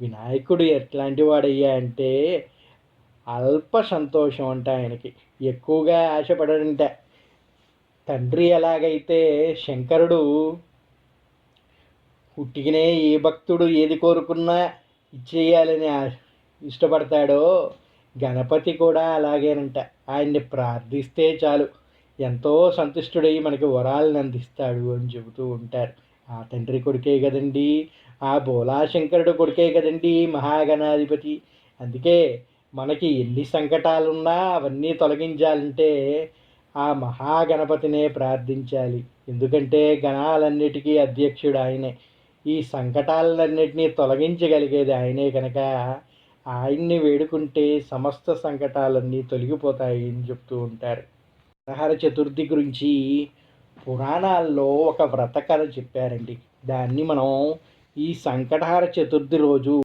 వినాయకుడు ఎట్లాంటి వాడయ్యా అంటే అల్ప సంతోషం అంట ఆయనకి. ఎక్కువగా ఆశపడడంట. తండ్రి ఎలాగైతే శంకరుడు పుట్టికనే ఏ భక్తుడు ఏది కోరుకున్నా ఇచ్చేయాలని ఇష్టపడతాడో గణపతి కూడా అలాగేనంట. ఆయన్ని ప్రార్థిస్తే చాలు. ఎంతో సంతుష్టుడై మనకి వరాలను అందిస్తాడు అని చెబుతూ ఉంటారు. ఆ తండ్రి కొడుకే కదండి ఆ బోలాశంకరుడు కొడుకే కదండి మహాగణాధిపతి. అందుకే మనకి ఎన్ని సంకటాలున్నా అవన్నీ తొలగించాలంటే ఆ మహాగణపతినే ప్రార్థించాలి. ఎందుకంటే గణాలన్నిటికీ అధ్యక్షుడు ఆయనే. ఈ సంకటాలన్నిటినీ తొలగించగలిగేది ఆయనే కనుక ఆయన్ని వేడుకుంటే సమస్త సంకటాలన్నీ తొలగిపోతాయి అని చెప్తూ ఉంటారు. గ్రహర చతుర్థి గురించి పురాణాల్లో ఒక వ్రత కథ చెప్పారండి. దాన్ని మనం ఈ సంకటహార చతుర్థి రోజు